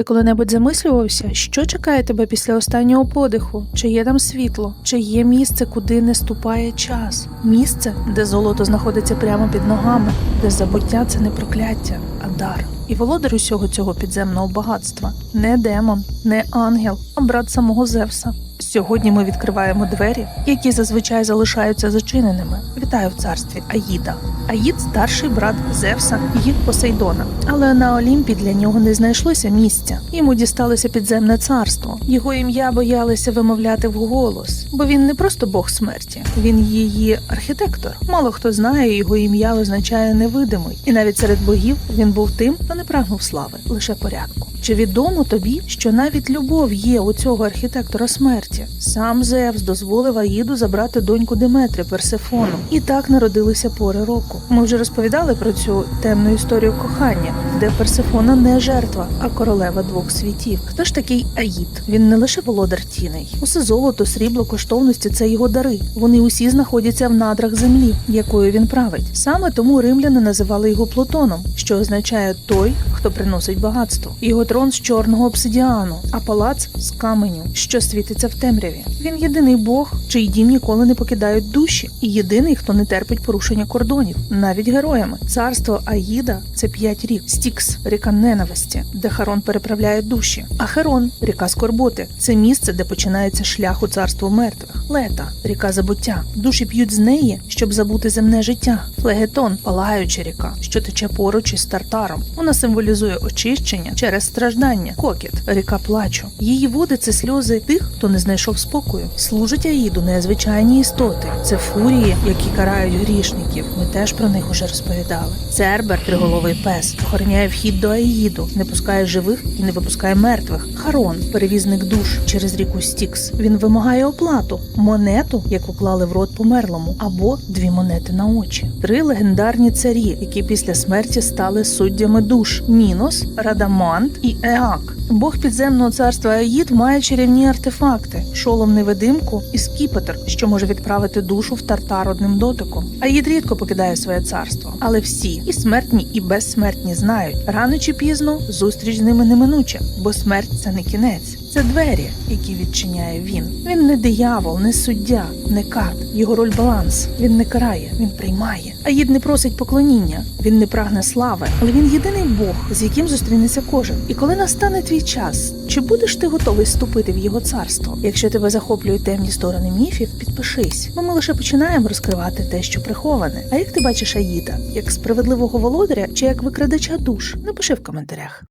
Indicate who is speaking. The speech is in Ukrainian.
Speaker 1: Ти коли-небудь замислювався, що чекає тебе після останнього подиху? Чи є там світло? Чи є місце, куди не ступає час? Місце, де золото знаходиться прямо під ногами, де забуття це не прокляття, а дар. І володар усього цього підземного багатства не демон, не ангел, а брат самого Зевса. Сьогодні ми відкриваємо двері, які зазвичай залишаються зачиненими. Вітаю в царстві Аїда. Аїд старший брат Зевса і Посейдона. Але на Олімпі для нього не знайшлося місця. Йому дісталося підземне царство. Його ім'я боялися вимовляти вголос, бо він не просто бог смерті, він її архітектор. Мало хто знає, його ім'я означає невидимий, і навіть серед богів він був тим, хто не прагнув слави, лише порядку. Чи відомо тобі, що навіть любов є у цього архітектора смерті? Сам Зевс дозволив Аїду забрати доньку Деметри Персефону, і так народилися пори року. Ми вже розповідали про цю темну історію кохання, де Персефона не жертва, а королева двох світів. Хто ж такий Аїд? Він не лише володар тіней. Усе золото, срібло, коштовності це його дари. Вони усі знаходяться в надрах землі, якою він править. Саме тому римляни називали його Плутоном, що означає той, хто приносить багатство. Його трон з чорного обсидіану, а палац з каменю, що світиться в темряві. Він єдиний бог, чий дім ніколи не покидають душі, і єдиний, хто не терпить порушення кордонів, навіть героями. Царство Аїда це п'ять рік. Стікс, ріка ненависті, де Харон переправляє душі. А Херон, ріка скорботи, це місце, де починається шлях у царство мертвих. Лета, ріка забуття. Душі п'ють з неї, щоб забути земне життя. Флегетон, палаюча ріка, що тече поруч із тартаром. Вона символізує очищення через страждання. Кокіт, ріка плачу. Її води це сльози тих, хто не знайшов спокою. Служить Аїду незвичайні істоти. Це фурії, які карають грішників. Ми теж про них уже розповідали. Цербер, триголовий пес, охороняє вхід до Аїду, не пускає живих і не випускає мертвих. Харон, перевізник душ через ріку Стікс. Він вимагає оплату, монету, яку клали в рот померлому, або дві монети на очі. Три легендарні царі, які після смерті стали суддями душ: Мінос, Радамант і Еак. Бог підземного царства Аїд має чарівні артефакти: шолом невидимку і скіпетр, що може відправити душу в тартар одним дотиком. Аїд рідко покидає своє царство, але всі, і смертні, і безсмертні, знають рано чи пізно зустріч з ними неминуча, бо смерть це не кінець. Це двері, які відчиняє він. Він не диявол, не суддя, не кат. Його роль баланс. Він не карає, він приймає. Аїд не просить поклоніння, він не прагне слави, але він єдиний Бог, з яким зустрінеться кожен. І коли настане твій час, чи будеш ти готовий вступити в його царство? Якщо тебе захоплюють темні сторони міфів, підпишись, бо ми лише починаємо розкривати те, що приховане. А як ти бачиш Аїда? Як справедливого володаря чи як викрадача душ? Напиши в коментарях.